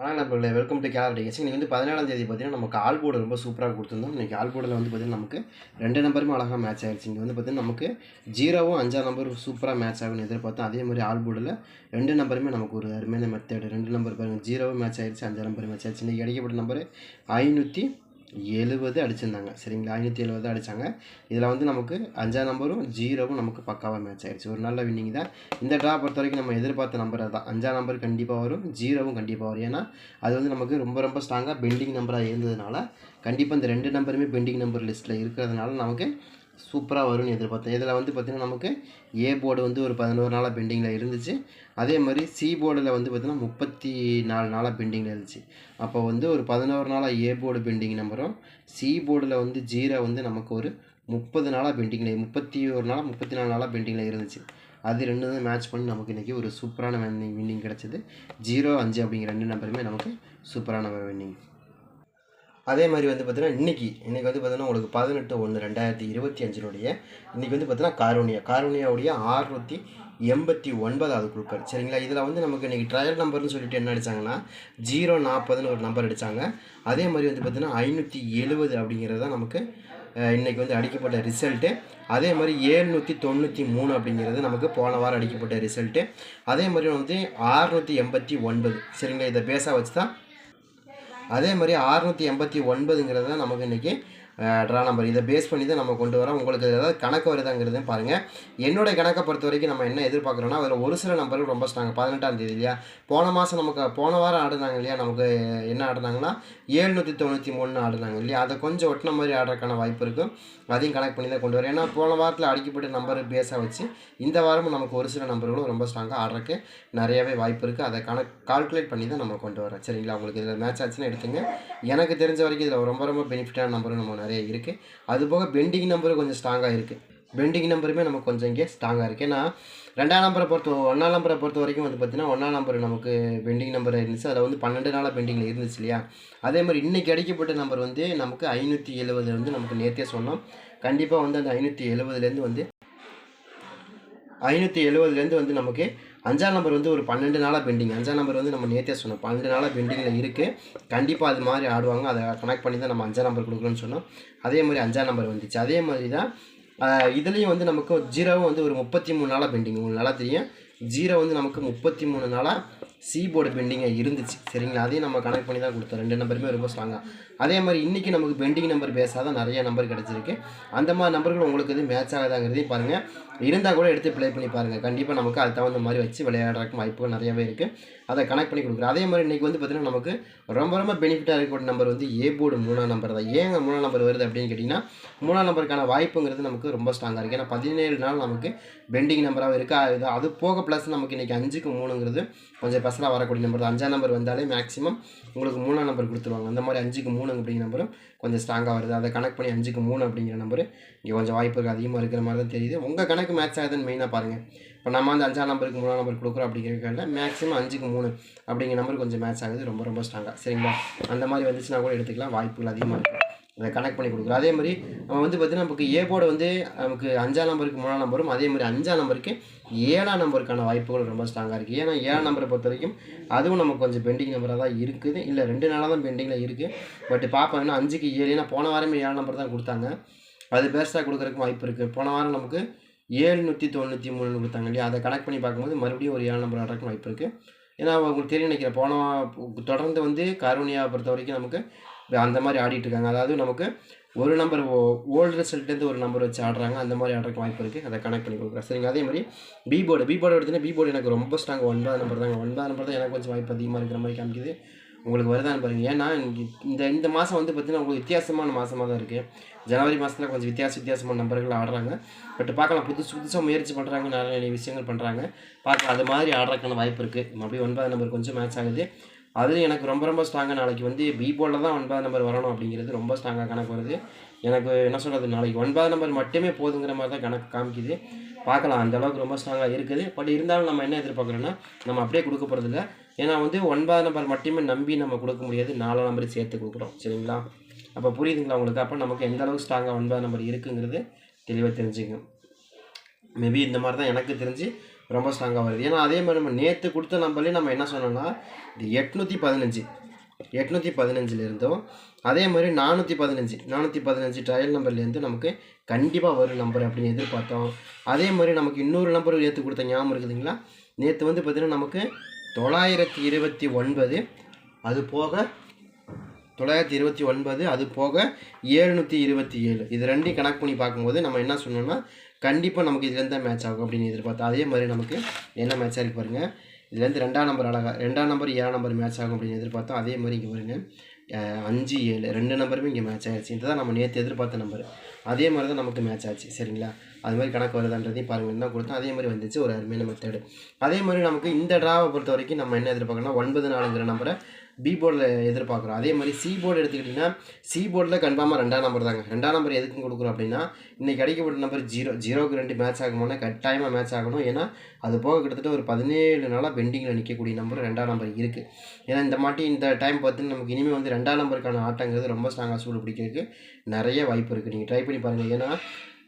வணக்கம் நண்பர்களே welcome to கேலர் decays இன்றைக்கி வந்து பதினேழாம் தேதி பார்த்தீங்கன்னா நமக்கு ஆல் போர்டு ரொம்ப சூப்பராக கொடுத்துருந்தோம். இன்றைக்கி ஆல் போர்டில் வந்து பார்த்தீங்கன்னா நமக்கு ரெண்டு நம்பருமே அழகாக மேட்ச் ஆகிடுச்சு இங்கே வந்து பார்த்தீங்கன்னா நமக்கு ஜீரோவும் அஞ்சாம் நம்பர் சூப்பராக மேட்ச் ஆகும்னு எதிர்பார்த்தோம். அதே மாதிரி ஆல் போர்டில் ரெண்டு நம்பருமே நமக்கு ஒரு அருமையான மெத்தேடு ரெண்டு நம்பர் பாருங்கள் ஜீரோவும் மேட்ச் ஆகிடுச்சு அஞ்சாம் நம்பர் மேட்ச் ஆயிடுச்சு இன்றைக்கி கிடைக்கப்பட்ட நம்பர் ஐநூற்றி எழுபது அடிச்சிருந்தாங்க. சரிங்களா? ஐநூற்றி எழுபது அடித்தாங்க இதில் வந்து நமக்கு அஞ்சாம் நம்பரும் ஜீரோவும் நமக்கு பக்காவாக மேட்ச் ஆகிடுச்சு ஒரு நல்ல வின்னிங் தான். இந்த ட்ரா பொறுத்த வரைக்கும் நம்ம எதிர்பார்த்த நம்பர் தான் அஞ்சாம் நம்பர் கண்டிப்பாக வரும் ஜீரோவும் கண்டிப்பாக வரும். ஏன்னா அது வந்து நமக்கு ரொம்ப ரொம்ப ஸ்ட்ராங்காக பெண்டிங் நம்பராக இருந்ததுனால கண்டிப்பாக இந்த ரெண்டு நம்பருமே பெண்டிங் நம்பர் லிஸ்ட்டில் இருக்கிறதுனால நமக்கு சூப்பராக வரும்னு எதிர்பார்த்தேன். இதில் வந்து பார்த்திங்கன்னா நமக்கு ஏ போர்டு வந்து ஒரு பதினோரு நாளாக பெண்டிங்கில் இருந்துச்சு. அதே மாதிரி சி போர்டில் வந்து பார்த்திங்கன்னா முப்பத்தி நாலு நாளாக பெண்டிங்கில் இருந்துச்சு. அப்போ வந்து ஒரு பதினோரு நாளாக ஏ போர்டு பெண்டிங் நம்பரும் சி போர்டில் வந்து ஜீரோ வந்து நமக்கு ஒரு முப்பது நாளாக பெண்டிங்கில் முப்பத்தி ஒரு நாளாக முப்பத்தி நாலு நாளாக பெண்டிங்கில் இருந்துச்சு. அது ரெண்டு தான் மேட்ச் பண்ணி நமக்கு இன்றைக்கி ஒரு சூப்பரான வின்னிங் வின்னிங் கிடச்சிது. ஜீரோ அஞ்சு அப்படிங்கிற ரெண்டு நம்பருமே நமக்கு சூப்பரான வின்னிங் அதே மாதிரி வந்து பார்த்தீங்கன்னா இன்றைக்கி இன்றைக்கி வந்து பார்த்தீங்கன்னா உங்களுக்கு பதினெட்டு ஒன்று ரெண்டாயிரத்தி இருபத்தி அஞ்சினுடைய இன்றைக்கி வந்து பார்த்தீங்கன்னா காரோனியா காரோனியாவுடைய ஆறுநூற்றி எண்பத்தி ஒன்பதாவது குழுக்கள். சரிங்களா? இதில் வந்து நமக்கு இன்றைக்கி ட்ரையல் நம்பர்னு சொல்லிட்டு என்ன அடித்தாங்கன்னா ஜீரோ நாற்பதுன்னு ஒரு நம்பர் அடித்தாங்க அதே மாதிரி வந்து பார்த்திங்கன்னா ஐநூற்றி எழுபது அப்படிங்கிறது தான் நமக்கு இன்றைக்கி வந்து அடிக்கப்பட்ட ரிசல்ட்டு அதே மாதிரி ஏழ்நூற்றி தொண்ணூற்றி மூணு அப்படிங்கிறது நமக்கு போன வாரம் அடிக்கப்பட்ட ரிசல்ட்டு அதே மாதிரி வந்து ஆறுநூற்றி எண்பத்தி ஒன்பது. சரிங்களா? இதை பேஸாக வச்சு தான் அதே மாதிரி ஆறுநூற்றி எண்பத்தி ஒன்பதுங்கிறது தான் நமக்கு இன்றைக்கி ட்ரா நம்பர் இதை பேஸ் பண்ணி தான் நம்ம கொண்டு வரோம். உங்களுக்கு ஏதாவது கணக்கு வருதாங்கிறது பாருங்கள் என்னுடைய கணக்கை பொறுத்த வரைக்கும் நம்ம என்ன எதிர்பார்க்குறோன்னா அதில் ஒரு சில நம்பர்கள் ரொம்ப ஸ்ட்ராங் பதினெட்டாம் தேதி இல்லையா? போன மாதம் நமக்கு போன வாரம் ஆடுனாங்க இல்லையா? நமக்கு என்ன ஆடுனாங்கன்னா ஏழ்நூற்றி தொண்ணூற்றி மூணு ஆடுனாங்க இல்லையா? அதை கொஞ்சம் ஒட்டின மாதிரி ஆடுறதுக்கான வாய்ப்பு இருக்கும் அதையும் கனெக்ட் பண்ணி தான் கொண்டு வரோம் ஏன்னா போன வாரத்தில் அடிக்கப்பட்ட நம்பர் பேஸாக வச்சு இந்த வாரமும் நமக்கு ஒரு சில நம்பர்களும் ரொம்ப ஸ்ட்ராங்காக ஆடுறதுக்கு நிறையவே வாய்ப்பு இருக்குது அதை கணக்கு கால்குலேட் பண்ணி தான் நம்ம கொண்டு வரோம். சரிங்களா? உங்களுக்கு இதில் மேட்ச் ஆச்சுன்னா எடுத்துங்க. எனக்கு தெரிஞ்ச வரைக்கும் இதில் ரொம்ப ரொம்ப பெனிஃபிட்டான நம்பரும் நம்ம நிறைய இருக்குது அதுபோக பெண்டிங் நம்பரும் கொஞ்சம் ஸ்ட்ராங்காக இருக்குது பெண்டிங் நம்பருமே நமக்கு கொஞ்சம் இங்கே ஸ்ட்ராங்காக இருக்குது ஏன்னா ரெண்டாம் நம்பரை பொறுத்த ஒன்றாம் நம்பரை பொறுத்த வரைக்கும் வந்து பார்த்திங்கன்னா ஒன்றாம் நம்பர் நமக்கு பெண்டிங் நம்பர் இருந்துச்சு. அதில் வந்து பன்னெண்டு நாளாக பெண்டிங்கில் இருந்துச்சு இல்லையா? அதே மாதிரி இன்றைக்கி அடிக்கப்பட்ட நம்பர் வந்து நமக்கு ஐநூற்றி எழுபது வந்து நமக்கு நேர்த்தியாக சொன்னோம். கண்டிப்பாக வந்து அந்த ஐநூற்றி எழுபதுலேருந்து வந்து ஐநூற்றி எழுபதுலேருந்து வந்து நமக்கு அஞ்சாம் நம்பர் வந்து ஒரு பன்னெண்டு நாளாக பெண்டிங் அஞ்சாம் நம்பர் வந்து நம்ம நேற்றே சொன்னோம். பன்னெண்டு நாளாக பெண்டிங்கில் இருக்குது கண்டிப்பாக அது மாதிரி ஆடுவாங்க. அதை கனெக்ட் பண்ணி தான் நம்ம அஞ்சாம் நம்பர் கொடுக்குறோன்னு சொன்னோம். அதே மாதிரி அஞ்சாம் நம்பர் வந்துச்சு. அதே மாதிரி தான் இதுலேயும் வந்து நமக்கு ஜீரோவும் வந்து ஒரு முப்பத்தி மூணு நாளாக பெண்டிங் உங்களுக்கு நல்லா தெரியும். ஜீரோ வந்து நமக்கு முப்பத்தி மூணு நாளாக சி போர்டு பெண்டிங்காக இருந்துச்சு. சரிங்களா? அதையும் நம்ம கனெக்ட் பண்ணி தான் கொடுத்தோம். ரெண்டு நம்பருமே ரொம்ப ஸ்ட்ராங்காக அதே மாதிரி இன்றைக்கி நமக்கு பெண்டிங் நம்பர் பேசாத நிறைய நம்பர் கிடச்சிருக்கு. அந்த மாதிரி நம்பர்கள் உங்களுக்கு இது மேட்ச் ஆகாதாங்கிறதையும் பாருங்கள் இருந்தால் கூட எடுத்து ப்ளே பண்ணி பாருங்கள் கண்டிப்பாக நமக்கு அது தகுந்த மாதிரி வச்சு விளையாடுறதுக்கு வாய்ப்புகள் நிறையவே இருக்குது அதை கனெக்ட் பண்ணி கொடுக்குறோம். அதே மாதிரி இன்றைக்கி வந்து பார்த்திங்கன்னா நமக்கு ரொம்ப ரொம்ப பெனிஃபிட்டாக இருக்கக்கூடிய நம்பர் வந்து ஏ போர்டு மூணாம் நம்பர் தான். ஏங்க மூணாம் நம்பர் வருது அப்படின்னு கேட்டிங்கன்னா மூணாம் நம்பருக்கான வாய்ப்புங்கிறது நமக்கு ரொம்ப ஸ்ட்ராங்காக இருக்குது ஏன்னா பதினேழு நாள் நமக்கு பெண்டிங் நம்பராக இருக்குது அது அது போக ப்ளஸ் நமக்கு இன்றைக்கி அஞ்சுக்கு மூணுங்கிறது கொஞ்சம் பஸ்ஸில் வரக்கூடிய நம்பர் தான். அஞ்சாம் நம்பர் வந்தாலே மேக்ஸிமம் உங்களுக்கு மூணாம் நம்பர் கொடுத்துருவாங்க. அந்த மாதிரி அஞ்சுக்கு மூணு அப்படிங்கிற நம்பரும் கொஞ்சம் ஸ்ட்ராங்காக வருது. அதை கனெக்ட் பண்ணி அஞ்சுக்கு மூணு அப்படிங்கிற நம்பர் இங்கே கொஞ்சம் வாய்ப்புகள் அதிகமாக இருக்கிற மாதிரி தான் தெரியுது. உங்கள் கணக்கு மேட்ச் ஆகுதுன்னு மெயினாக பாருங்கள் இப்போ நம்ம வந்து அஞ்சாம் நம்பருக்கு மூணாம் நம்பர் கொடுக்குறோம் அப்படிங்கிறதுக்காக மேக்ஸிமம் அஞ்சுக்கு மூணு அப்படிங்கிற நம்பர் கொஞ்சம் மேட்ச் ஆகுது. ரொம்ப ரொம்ப ஸ்ட்ராங்காக சரிங்களா? அந்த மாதிரி வந்துச்சுன்னா கூட எடுத்துக்கலாம். வாய்ப்புகள் அதிகமாக இருக்குது கனெக்ட் பண்ணி கொடுக்குறோம். அதே மாதிரி நம்ம வந்து பார்த்திங்கன்னா நமக்கு ஏ போர்டு வந்து நமக்கு அஞ்சாம் நம்பருக்கு மூணாம் நம்பரும் அதே மாதிரி அஞ்சாம் நம்பருக்கு ஏழாம் நம்பருக்கான வாய்ப்புகள் ரொம்ப ஸ்ட்ராங்காக இருக்குது ஏன்னா ஏழாம் நம்பரை பொறுத்த வரைக்கும் அதுவும் நமக்கு கொஞ்சம் பெண்டிங் நம்பராக தான் இருக்குது. இல்லை ரெண்டு நாளாக தான் பெண்டிங்கில் இருக்குது பட் பார்ப்போம் ஏன்னா அஞ்சுக்கு ஏழு ஏன்னா போன வாரமே ஏழாம் நம்பர் தான் கொடுத்தாங்க. அது பெருசாக கொடுக்குறதுக்கு வாய்ப்பு இருக்குது போன வாரம் நமக்கு ஏழ்நூற்றி தொண்ணூற்றி மூணு கொடுத்தாங்க இல்லையா? அதை கனெக்ட் பண்ணி பார்க்கும்போது மறுபடியும் ஒரு ஏழு நம்பர் ஆடுறதுக்கு வாய்ப்பு இருக்குது ஏன்னா உங்களுக்கு தெரியும் நினைக்கிறேன் போன தொடர்ந்து வந்து கருணியாவை பொறுத்த வரைக்கும் நமக்கு அந்த மாதிரி ஆடிட்டு இருக்காங்க அதாவது நமக்கு ஒரு நம்பர் ஓல்டு ரிசல்ட்லேருந்து ஒரு நம்பர் வச்சு ஆடுறாங்க. அந்த மாதிரி ஆடுறதுக்கு வாய்ப்பு இருக்குது அதை கனெக்ட் பண்ணி கொடுக்குறேன். சரிங்க அதே மாதிரி பி போர்டு பி போர்டு எடுத்துன்னா பி போர்டு எனக்கு ரொம்ப ஸ்ட்ராங் ஒன்பதாம் நம்பர் தாங்க. ஒன்பதாம் நம்பர் தான் எனக்கு கொஞ்சம் வாய்ப்பு அதிகமாக இருக்கிற மாதிரி காமிக்குது. உங்களுக்கு வருதான்னு பாருங்கள் ஏன்னா இந்த இந்த மாதம் வந்து பார்த்திங்கன்னா உங்களுக்கு வித்தியாசமான மாதமாக தான் இருக்குது ஜனவரி மாதத்தில் கொஞ்சம் வித்தியாச வித்தியாசமான நம்பர்கள் ஆடுறாங்க. பட் பார்க்கலாம். புதுசு புதுசாக முயற்சி பண்ணுறாங்க நிறைய விஷயங்கள் பண்ணுறாங்க பார்க்கலாம். அது மாதிரி ஆடுறதுக்கான வாய்ப்பு இருக்குது அப்படியே ஒன்பதாம் நம்பர் கொஞ்சம் மேட்ச் ஆகுது. அது எனக்கு ரொம்ப ரொம்ப ஸ்ட்ராங்காக நாளைக்கு வந்து பி தான் ஒன்பது நம்பர் வரணும் அப்படிங்கிறது ரொம்ப ஸ்ட்ராங்காக கணக்கு வருது. எனக்கு என்ன சொல்கிறது நாளைக்கு ஒன்பது நம்பர் மட்டுமே போதுங்கிற மாதிரி தான் கணக்கு காமிக்குது. பார்க்கலாம் அந்த அளவுக்கு ரொம்ப ஸ்ட்ராங்காக இருக்குது. பட் இருந்தாலும் நம்ம என்ன எதிர்பார்க்குறோன்னா நம்ம அப்படியே கொடுக்க போகிறதில்ல ஏன்னா வந்து ஒன்பது நம்பர் மட்டுமே நம்பி நம்ம கொடுக்க முடியாது நாலு நம்பர் சேர்த்து கொடுக்குறோம் சரிங்களா? அப்போ புரியுதுங்களா உங்களுக்கு? அப்போ நமக்கு எந்த அளவுக்கு ஸ்ட்ராங்காக ஒன்பது நம்பர் இருக்குங்கிறது தெளிவாக தெரிஞ்சுக்கும் மேபி இந்த மாதிரி தான் எனக்கு தெரிஞ்சு ரொம்ப ஸ்ட்ராங்காக வருது. ஏன்னா அதே மாதிரி நம்ம நேற்று கொடுத்த நம்பர்லேயே நம்ம என்ன சொன்னோம்னா இது எட்நூற்றி பதினஞ்சு. எட்நூற்றி பதினஞ்சுலேருந்தும் அதே மாதிரி நானூற்றி பதினஞ்சு. நானூற்றி பதினஞ்சு ட்ரையல் நம்பர்லேருந்து நமக்கு கண்டிப்பாக வரும் நம்பர் அப்படின்னு எதிர்பார்த்தோம். அதே மாதிரி நமக்கு இன்னொரு நம்பர் நேற்று கொடுத்த ஞாபகம் இருக்குதுங்களா நேற்று வந்து பார்த்திங்கன்னா நமக்கு தொள்ளாயிரத்தி இருபத்தி ஒன்பது அது போக தொள்ளாயிரத்தி இருபத்தி ஒன்பது அது போக ஏழ்நூற்றி இருபத்தி ஏழு. இது ரெண்டையும் கணக்கு பண்ணி பார்க்கும்போது நம்ம என்ன சொன்னோம்னா கண்டிப்பாக நமக்கு இதுலேருந்து தான் மேட்ச் ஆகும் அப்படின்னு எதிர்பார்த்தோம் அதே மாதிரி நமக்கு என்ன மேட்ச் ஆகி பாருங்கள் இதுலேருந்து ரெண்டாம் நம்பர் அழகா ரெண்டாம் நம்பர் ஏழாம் நம்பர் மேட்ச் ஆகும் அப்படின்னு எதிர்பார்த்தோம் அதே மாதிரி இங்கே பாருங்கள் அஞ்சு ஏழு ரெண்டு நம்பருமே இங்கே மேட்ச் ஆகிடுச்சு இதுதான் நம்ம நேற்று எதிர்பார்த்த நம்பர் அதே மாதிரி தான் நமக்கு மேட்ச் ஆச்சு. சரிங்களா? அது மாதிரி கணக்கு வருதான்றதையும் பாருங்கள் தான் கொடுத்தோம் அதே மாதிரி வந்துச்சு. ஒரு அருமையான மெத்தடு அதே மாதிரி நமக்கு இந்த ட்ராவை பொறுத்த வரைக்கும் நம்ம என்ன எதிர்பார்க்கணும்னா ஒன்பது நாலுங்கிற நம்பரை பி போர்டில் எதிர்பார்க்குறோம். அதே மாதிரி சி போர்டு எடுத்துக்கிட்டிங்கன்னா சி போர்டில் கன்ஃபார்மாக ரெண்டாம் நம்பர் தாங்க. ரெண்டாம் நம்பர் எதுக்கும் கொடுக்குறோம் அப்படின்னா இன்றைக்கி கிடைக்கப்பட்ட நம்பர் ஜீரோ ஜீரோக்கு ரெண்டு மேட்ச் ஆகணும்னா கட்டாயமாக மேட்ச் ஆகணும். ஏன்னா அது போக கிட்டத்தட்ட ஒரு பதினேழு நாளாக பெண்டிங்கில் நிற்கக்கூடிய நம்பர் ரெண்டாம் நம்பர் இருக்குது ஏன்னா இந்த மாட்டி இந்த டைம் பார்த்து நமக்கு இனிமேல் வந்து ரெண்டாம் நம்பருக்கான ஆட்டங்கிறது ரொம்ப ஸ்ட்ராங்காக சூடு பிடிக்கிறதுக்கு நிறைய வாய்ப்பு இருக்குது நீங்கள் ட்ரை பண்ணி பாருங்கள் ஏன்னா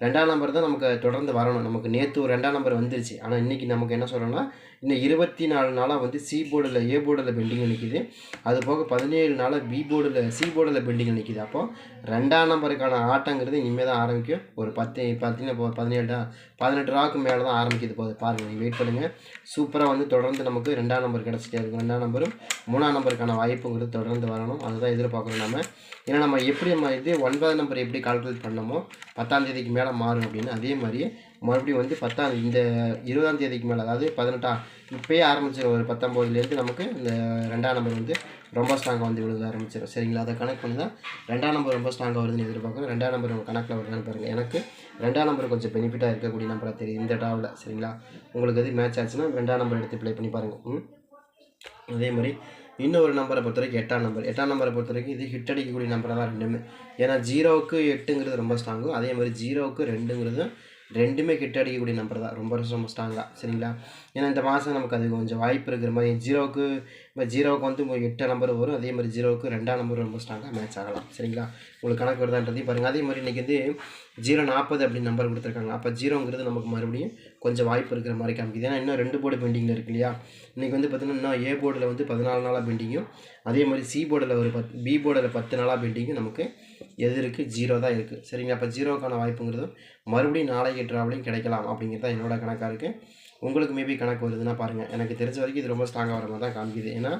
ரெண்டாம் நம்பர் தான் நமக்கு தொடர்ந்து வரணும். நமக்கு நேற்று ஒரு ரெண்டாம் நம்பர் வந்துருச்சு. ஆனால் இன்றைக்கி நமக்கு என்ன சொல்கிறோன்னா இன்னும் இருபத்தி நாலு நாளாக வந்து சி போர்டில் ஏ போர்டில் பெண்டிங் நிற்கிது அது போக பதினேழு நாளாக பி போர்டில் சி போர்டில் பெண்டிங் நிற்கிது அப்போது ரெண்டாம் நம்பருக்கான ஆட்டங்கிறது இனிமேல் தான் ஆரம்பிக்கும். ஒரு பத்து பார்த்தீங்கன்னா இப்போ பதினேழு பதினெட்டு ராக்கு மேலே தான் ஆரம்பிக்குது போது பாருங்கள் நீங்கள் வெயிட் பண்ணுங்கள் சூப்பராக வந்து தொடர்ந்து நமக்கு ரெண்டாம் நம்பர் கிடச்சிட்டே இருக்கும். ரெண்டாம் நம்பரும் மூணாம் நம்பருக்கான வாய்ப்புங்கிறது தொடர்ந்து வரணும். அதுதான் எதிர்பார்க்குறோம் நம்ம ஏன்னா நம்ம எப்படி நம்ம இது ஒன்பதாம் நம்பர் எப்படி கால்குலேட் பண்ணமோ பத்தாம் தேதிக்கு மேலே மாறும் அப்படின்னு அதே மாதிரி மறுபடியும் வந்து பத்தாம் இந்த இருபதாம் தேதிக்கு மேலே அதாவது பதினெட்டாம் இப்போயே ஆரம்பிச்சிடும் ஒரு பத்தொம்போதுலேருந்து நமக்கு இந்த ரெண்டாம் நம்பர் வந்து ரொம்ப ஸ்ட்ராங்காக வந்து விழுத ஆரம்பிச்சிடும் சரிங்களா? அதை கனெக்ட் பண்ணி தான் ரெண்டாம் நம்பர் ரொம்ப ஸ்ட்ராங்காக வருதுன்னு எதிர்பார்க்குறோம். ரெண்டாம் நம்பர் உங்கள் கணக்கில் வருதான்னு பாருங்கள் எனக்கு ரெண்டாம் நம்பர் கொஞ்சம் பெனிஃபிட்டாக இருக்கக்கூடிய நம்பராக தெரியுது. இந்த டாவில் சரிங்களா? உங்களுக்கு எது மேட்ச் ஆச்சுன்னா ரெண்டாம் நம்பர் எடுத்து ப்ளே பண்ணி பாருங்கள் அதே மாதிரி இன்னொரு நம்பரை பொறுத்த வரைக்கும் எட்டாம் நம்பர் எட்டாம் நம்பரை பொறுத்த வரைக்கும் இது ஹிட் அடிக்கக்கூடிய நம்பராக தான் ரெண்டுமே. ஏன்னா ஜீரோவுக்கு எட்டுங்கிறது ரொம்ப ஸ்ட்ராங்கும் அதே மாதிரி ஜீரோவுக்கு ரெண்டுங்கிறது ரெண்டுமே கிட்ட அடிக்கக்கூடிய நம்பர் தான். ரொம்ப ரொம்ப ஸ்ட்ராங்காக சரிங்களா? ஏன்னா இந்த மாதம் நமக்கு அது கொஞ்சம் வாய்ப்பு இருக்கிற மாதிரி ஜீரோவுக்கு இப்போ ஜீரோவுக்கு வந்து ஒரு எட்டு நம்பர் வரும். அதே மாதிரி ஜீரோவுக்கு ரெண்டாம் நம்பர் ரொம்ப ஸ்ட்ராங்காக மேட்ச் ஆகலாம். சரிங்களா? உங்களுக்கு கணக்கு வருதான்றதையும் பாருங்கள் அதே மாதிரி இன்றைக்கி வந்து ஜீரோ நாற்பது அப்படின்னு நம்பர் கொடுத்துருக்காங்க. அப்போ ஜீரோங்கிறது நமக்கு மறுபடியும் கொஞ்சம் வாய்ப்பு இருக்கிற மாதிரி காமிக்குது. ஏன்னா இன்னும் ரெண்டு போர்டு பெண்டிங்கில் இருக்கு இல்லையா? இன்றைக்கி வந்து பார்த்திங்கன்னா இன்னும் ஏ போர்டில் வந்து பதினாலு நாளாக பெண்டிங்கும் அதே மாதிரி சி போர்டில் ஒரு பத் பி போர்டில் பத்து நாளாக பெண்டிங்கும் நமக்கு எது இருக்குது ஜீரோ தான் இருக்குது சரிங்களா அப்போ ஜீரோக்கான வாய்ப்புங்கிறதும் மறுபடியும் நாளைக்கு ட்ராவலிங் கிடைக்கலாம் அப்படிங்கிறது தான் என்னோட கணக்காக இருக்குது உங்களுக்கு மேபி கணக்கு வருதுன்னா பாருங்கள் எனக்கு தெரிஞ்ச வரைக்கும் இது ரொம்ப ஸ்ட்ராங்காக வர மாதிரி தான் காமிக்குது. ஏன்னா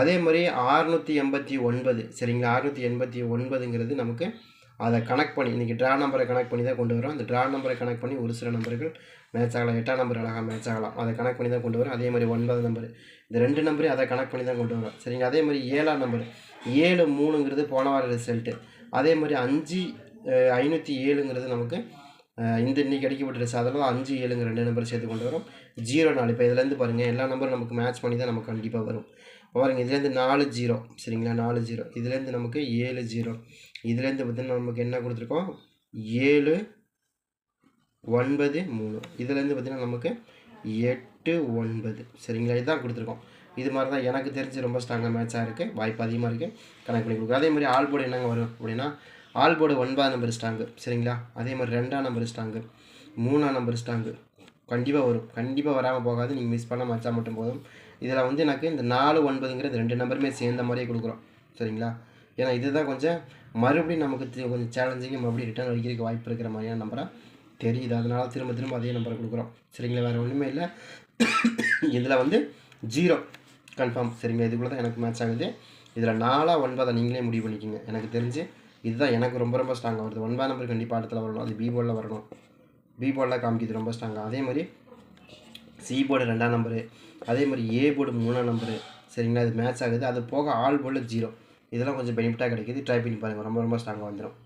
அதே மாதிரி ஆறுநூற்றி எண்பத்தி ஒன்பது சரிங்களா? அறுநூற்றி எண்பத்தி ஒன்பதுங்கிறது நமக்கு அதை கனெக்ட் பண்ணி இன்றைக்கி ட்ரா நம்பரை கனெக்ட் பண்ணி தான் கொண்டு வரோம் அந்த ட்ரா நம்பரை கனெக்ட் பண்ணி ஒரு சில நம்பர்கள் மேட்ச் ஆகலாம். எட்டாம் நம்பர் அழகாக மேட்ச் ஆகலாம். அதை கனெக்ட் பண்ணி தான் கொண்டு வரும் அதே மாதிரி ஒன்பது நம்பர் இந்த ரெண்டு நம்பரையும் அதை கனெக்ட் பண்ணி தான் கொண்டு வரோம் சரிங்க. அதே மாதிரி ஏழாம் நம்பர் ஏழு மூணுங்கிறது போன வார ரிசல்ட்டு அதே மாதிரி அஞ்சு ஐநூற்றி ஏழுங்கிறது நமக்கு இந்த இன்னைக்கு அடிக்கப்பட்ட ரிசல்ட் அஞ்சு ஏழுங்க ரெண்டு நம்பர் சேர்த்து கொண்டு வரும். ஜீரோ நாலு. இப்போ இதுலேருந்து பாருங்கள் எல்லா நம்பரும் நமக்கு மேட்ச் பண்ணி தான் நமக்கு கண்டிப்பாக வரும். பாருங்கள் இதுலேருந்து நாலு ஜீரோ. சரிங்களா? நாலு ஜீரோ. இதுலேருந்து நமக்கு ஏழு ஜீரோ. இதுலேருந்து பார்த்தீங்கன்னா நமக்கு என்ன கொடுத்துருக்கோம்? ஏழு ஒன்பது மூணு. இதுலேருந்து பார்த்தீங்கன்னா நமக்கு எட்டு ஒன்பது. சரிங்களா? இதுதான் கொடுத்துருக்கோம். இது மாதிரி தான் எனக்கு தெரிஞ்சு ரொம்ப ஸ்ட்ராங்காக மேட்சாக இருக்குது வாய்ப்பு அதிகமாக இருக்குது கணக்கு பண்ணி கொடுக்குறோம் அதே மாதிரி ஆல் போர்டு என்னங்க வரும் அப்படின்னா ஆல் போர்டு ஒன்பதாம் நம்பர் ஸ்ட்ராங்கு சரிங்களா? அதே மாதிரி ரெண்டாம் நம்பர் ஸ்ட்ராங்கு மூணாம் நம்பர் ஸ்ட்ராங்கு கண்டிப்பாக வரும். கண்டிப்பாக வராமல் போகாது. நீங்கள் மிஸ் பண்ண மச்சா மட்டும் போதும். இதில் வந்து எனக்கு இந்த நாலு ஒன்பதுங்கிற இந்த ரெண்டு நம்பருமே சேர்ந்த மாதிரியே கொடுக்குறோம். சரிங்களா? ஏன்னா இதுதான் கொஞ்சம் மறுபடியும் நமக்கு கொஞ்சம் சேலஞ்சிங் மறுபடியும் ரிட்டர்ன் அடிக்கிறதுக்கு வாய்ப்பு இருக்கிற மாதிரியான நம்பராக தெரியுது. அதனால திரும்ப திரும்ப அதே நம்பரை கொடுக்குறோம். சரிங்களா? வேறு ஒன்றுமே இல்லை. இதில் வந்து ஜீரோ கன்ஃபார்ம் சரிங்க இதுக்குள்ளே தான் எனக்கு மேட்ச் ஆகுது. இதில் நாலாக ஒன்பதை நீங்களே முடிவு பண்ணிக்கோங்க. எனக்கு தெரிஞ்சு இதுதான் எனக்கு ரொம்ப ரொம்ப ஸ்ட்ராங்காக வருது. ஒன்பதாம் நம்பர் கண்டிப்பாக இடத்துல வரணும். அது பி போர்டில் வரணும். பி போர்டில் காமிக்கிது ரொம்ப ஸ்ட்ராங்காக அதே மாதிரி சி போர்டு ரெண்டாம் நம்பரு அதே மாதிரி ஏ போர்டு மூணாம் நம்பரு சரிங்களா? இது மேட்ச் ஆகுது. அது போக ஆல் போர்டில் ஜீரோ இதெல்லாம் கொஞ்சம் பெனிஃபிட்டாக கிடைக்குது. ட்ரை பண்ணி பாருங்கள் ரொம்ப ரொம்ப ஸ்ட்ராங்காக வந்துடும்